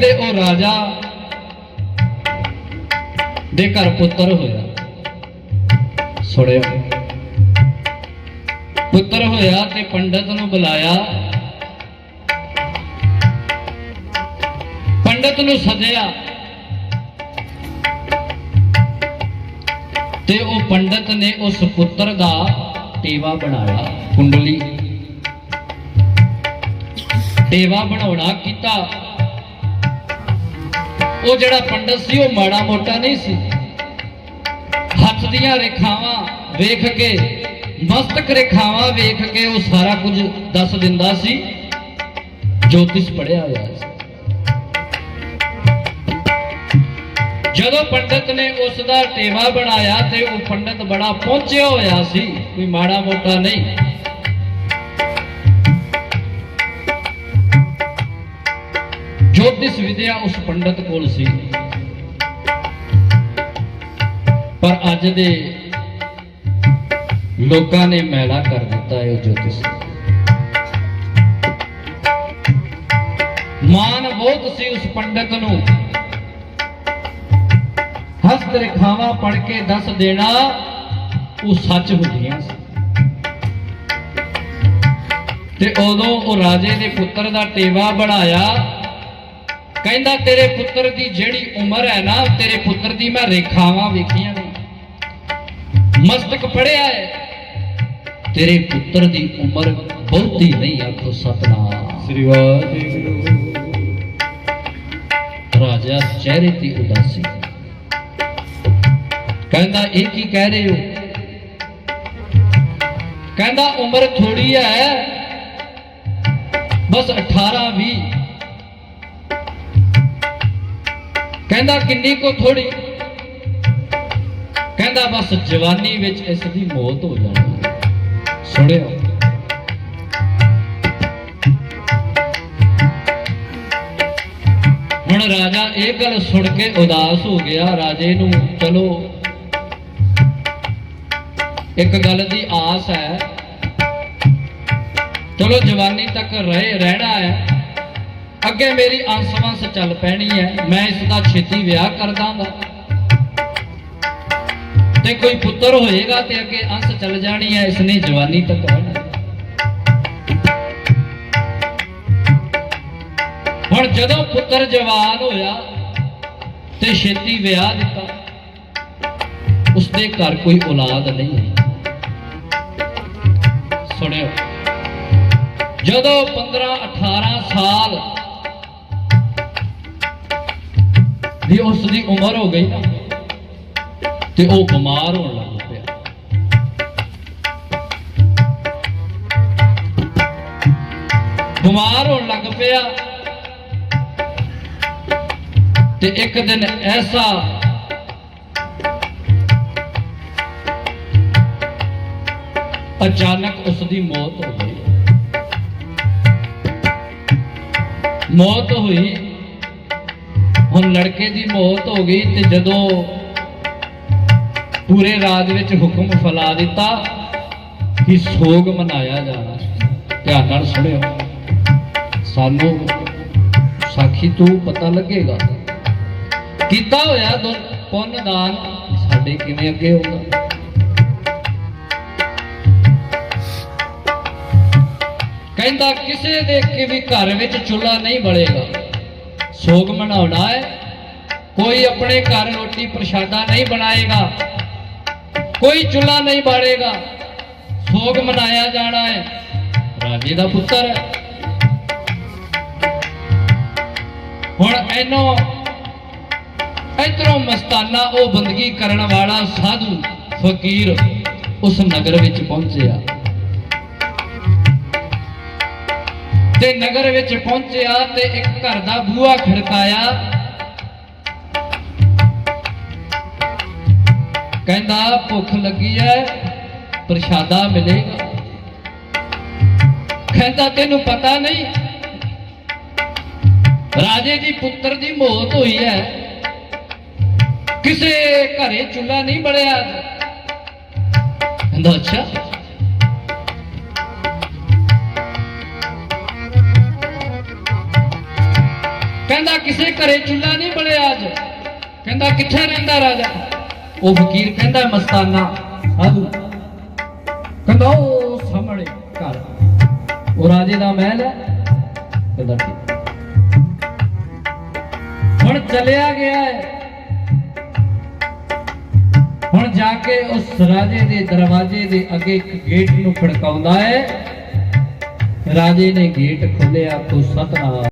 ਕਹਿੰਦੇ ਉਹ ਰਾਜਾ ਦੇ ਘਰ ਪੁੱਤਰ ਹੋਇਆ। ਸੁਣਿਓ ਪੁੱਤਰ ਹੋਇਆ ਤੇ ਪੰਡਤ ਨੂੰ ਬੁਲਾਇਆ। ਪੰਡਤ ਨੂੰ ਸੱਦਿਆ। ਤੇ ਉਹ ਪੰਡਤ ਨੇ ਉਸ ਪੁੱਤਰ ਦਾ ਟੇਵਾ ਬਣਾਇਆ। ਕੁੰਡਲੀ। ਟੇਵਾ ਬਣਾਉਣਾ ਕੀਤਾ। ਉਹ ਜਿਹੜਾ ਪੰਡਤ ਸੀ, ਉਹ ਮਾੜਾ ਮੋਟਾ ਨਹੀਂ ਸੀ। ਹੱਥ ਦੀਆਂ ਰੇਖਾਵਾਂ ਵੇਖ ਕੇ, ਮਸਤਕ ਰੇਖਾਵਾਂ ਵੇਖ ਕੇ ਉਹ ਸਾਰਾ ਕੁਝ ਦੱਸ ਦਿੰਦਾ ਸੀ। ਜੋਤਿਸ਼ ਪੜਿਆ ਹੋਇਆ ਸੀ। ਜਦੋਂ ਪੰਡਤ ਨੇ ਉਸ ਦਾ ਟੇਵਾ ਬਣਾਇਆ ਤੇ ਉਹ ਪੰਡਤ ਬੜਾ ਪਹੁੰਚਿਆ ਹੋਇਆ ਸੀ, ਕੋਈ ਮਾੜਾ ਮੋਟਾ ਨਹੀਂ। ਜੋਤਿਸ਼ ਵਿਦਿਆ ਉਸ ਪੰਡਤ ਕੋਲ ਸੀ। ਪਰ ਅੱਜ ਦੇ ਲੋਕਾਂ ਨੇ ਮੈਲਾ ਕਰ ਦਿੱਤਾ ਹੈ ਉਹ ਜੋਤਿਸ਼। ਮਾਨ ਬਹੁਤ ਸੀ ਉਸ ਪੰਡਤ ਨੂੰ। ਹਸਤ ਰੇਖਾਵਾਂ ਪੜ ਕੇ ਦੱਸ ਦੇਣਾ, ਉਹ ਸੱਚ ਹੁੰਦੀਆਂ ਸੀ। ਤੇ ਉਦੋਂ ਉਹ ਰਾਜੇ ਦੇ ਪੁੱਤਰ ਦਾ ਟੇਵਾ ਬਣਾਇਆ ਕਹਿੰਦਾ ਤੇਰੇ ਪੁੱਤਰ ਦੀ ਜਿਹੜੀ ਉਮਰ ਹੈ ਨਾ ਤੇਰੇ ਪੁੱਤਰ ਦੀ ਮੈਂ ਰੇਖਾਵਾਂ ਵੇਖੀਆਂ ਨੇ। ਮਸਤਕ ਪੜਿਆ ਹੈ। ਤੇਰੇ ਪੁੱਤਰ ਦੀ ਉਮਰ ਬਹੁਤੀ ਨਹੀਂ ਆਖੋ ਸਤਨਾਮ। ਸ੍ਰੀ ਵਾਹਿਗੁਰੂ। ਰਾਜਾ ਚਿਹਰੇ ਤੇ ਉਦਾਸੀ। ਕਹਿੰਦਾ ਇਹ ਕੀ ਕਹਿ ਰਹੇ ਹੋ? ਕਹਿੰਦਾ ਉਮਰ ਥੋੜੀ ਹੈ। ਬਸ 18 20 ਕਹਿੰਦਾ ਕਿੰਨੀ ਕੋ ਥੋੜੀ ਕਹਿੰਦਾ ਬਸ ਜਵਾਨੀ ਵਿੱਚ ਇਸ ਦੀ ਮੌਤ ਹੋ ਜਾਣੀ। ਹੈ। ਸੁਣਿਓ। ਹੁਣ ਰਾਜਾ ਇਹ ਗੱਲ ਸੁਣ ਕੇ ਉਦਾਸ ਹੋ ਗਿਆ। ਰਾਜੇ ਨੂੰ, ਚਲੋ, ਇੱਕ ਗੱਲ ਦੀ ਆਸ ਹੈ। ਚਲੋ ਜਵਾਨੀ ਤੱਕ ਰਹੇ, ਰਹਿਣਾ ਹੈ। ਅੱਗੇ ਮੇਰੀ ਅੰਸ-ਵੰਸ ਚੱਲ ਪੈਣੀ ਹੈ, ਮੈਂ ਇਸ ਦਾ ਛੇਤੀ ਵਿਆਹ ਕਰ ਦਾਂਗਾ। ਤੇ ਕੋਈ ਪੁੱਤਰ ਹੋਏਗਾ ਤੇ ਅੱਗੇ ਅੰਸ ਚੱਲ ਜਾਣੀ ਹੈ, ਇਸਨੇ ਜਵਾਨੀ ਤੱਕ ਰਹਿਣਾ ਹੁਣ ਜਦੋਂ ਪੁੱਤਰ ਜਵਾਨ ਹੋਇਆ ਤੇ ਛੇਤੀ ਵਿਆਹ ਦਿੱਤਾ, ਉਸਦੇ ਘਰ ਕੋਈ ਔਲਾਦ ਨਹੀਂ ਹੈ। ਸੁਣਿਓ, ਜਦੋਂ 15 18 ਸਾਲ ਦੀ ਉਸ ਦੀ ਉਮਰ ਹੋ ਗਈ ਨਾ, ਤੇ ਉਹ ਬਿਮਾਰ ਹੋਣ ਲੱਗ ਪਿਆ। ਬਿਮਾਰ ਹੋਣ ਲੱਗ ਪਿਆ। ਤੇ ਇੱਕ ਦਿਨ ਐਸਾ ਅਚਾਨਕ ਉਸ ਦੀ ਮੌਤ ਹੋ ਗਈ। ਮੌਤ ਹੋਈ ਹੁਣ ਲੜਕੇ ਦੀ ਮੌਤ ਹੋ ਗਈ ਤੇ ਜਦੋਂ ਪੂਰੇ ਰਾਜ ਵਿੱਚ ਹੁਕਮ ਫੈਲਾ ਦਿੱਤਾ ਕਿ ਸੋਗ ਮਨਾਇਆ ਜਾਣਾ ਧਿਆਨ ਨਾਲ ਸੁਣਿਓ। ਸਾਨੂੰ ਸਾਖੀ ਤੋਂ ਪਤਾ ਲੱਗੇਗਾ ਕੀਤਾ ਹੋਇਆ ਦੋ ਪੁੰਨ ਦਾਨ ਸਾਡੇ ਕਿਵੇਂ ਅੱਗੇ ਹੋਊਗਾ? ਕਹਿੰਦਾ, ਕਿਸੇ ਦੇ ਕਿ ਵੀ ਘਰ ਵਿੱਚ ਚੁੱਲ੍ਹਾ ਨਹੀਂ ਬਲੇਗਾ। ਸੋਗ ਮਨਾਉਣਾ ਹੈ। ਕੋਈ ਆਪਣੇ ਘਰ ਰੋਟੀ ਪ੍ਰਸ਼ਾਦਾ ਨਹੀਂ ਬਣਾਏਗਾ। ਕੋਈ ਚੁੱਲ੍ਹਾ ਨਹੀਂ ਬਾਲੇਗਾ। ਸੋਗ ਮਨਾਇਆ ਜਾਣਾ ਹੈ। ਰਾਜੇ ਦਾ ਪੁੱਤਰ ਹੈ। ਹੁਣ ਇਹਨੋਂ ਇਧਰੋਂ ਮਸਤਾਨਾ ਉਹ ਬੰਦਗੀ ਕਰਨ ਵਾਲਾ ਸਾਧੂ ਫਕੀਰ ਉਸ ਨਗਰ ਵਿੱਚ ਪਹੁੰਚਿਆ। ਤੇ ਨਗਰ ਵਿੱਚ ਪਹੁੰਚਿਆ ਤੇ ਇੱਕ ਘਰ ਦਾ ਬੂਹਾ ਖੜਕਾਇਆ। ਕਹਿੰਦਾ, ਭੁੱਖ ਲੱਗੀ ਐ, ਪ੍ਰਸ਼ਾਦਾ ਮਿਲੇਗਾ। ਕਹਿੰਦਾ, ਤੈਨੂੰ ਪਤਾ ਨਹੀਂ, ਰਾਜੇ ਦੀ ਪੁੱਤਰ ਦੀ ਮੌਤ ਹੋਈ ਹੈ ਕਿਸੇ ਘਰੇ ਚੁੱਲ੍ਹਾ ਨਹੀਂ ਬੜਿਆ ਕਹਿੰਦਾ, ਅੱਛਾ। ਕਹਿੰਦਾ ਕਿਸੇ ਘਰੇ ਚੁੱਲ੍ਹਾ ਨਹੀਂ ਬਲਿਆ ਅੱਜ। ਕਹਿੰਦਾ ਕਿੱਥੇ ਰਹਿੰਦਾ ਰਾਜਾ? ਉਹ ਫਕੀਰ ਕਹਿੰਦਾ ਮਸਤਾਨਾ ਸਾਧੂ ਕਹਿੰਦਾ ਉਹ ਸਾਹਮਣੇ ਘਰ। ਉਹ ਰਾਜੇ ਦਾ ਮਹਿਲ ਹੈ। ਕਹਿੰਦਾ ਠੀਕ। ਹੁਣ ਚਲਿਆ ਗਿਆ ਹੈ। ਹੁਣ ਜਾ ਕੇ ਉਸ ਰਾਜੇ ਦੇ ਦਰਵਾਜ਼ੇ ਦੇ ਅੱਗੇ ਇੱਕ ਗੇਟ ਨੂੰ ਖੜਕਾਉਂਦਾ ਹੈ। ਰਾਜੇ ਨੇ ਗੇਟ ਖੋਲਿਆ ਤੋ ਸਤਨਾਮ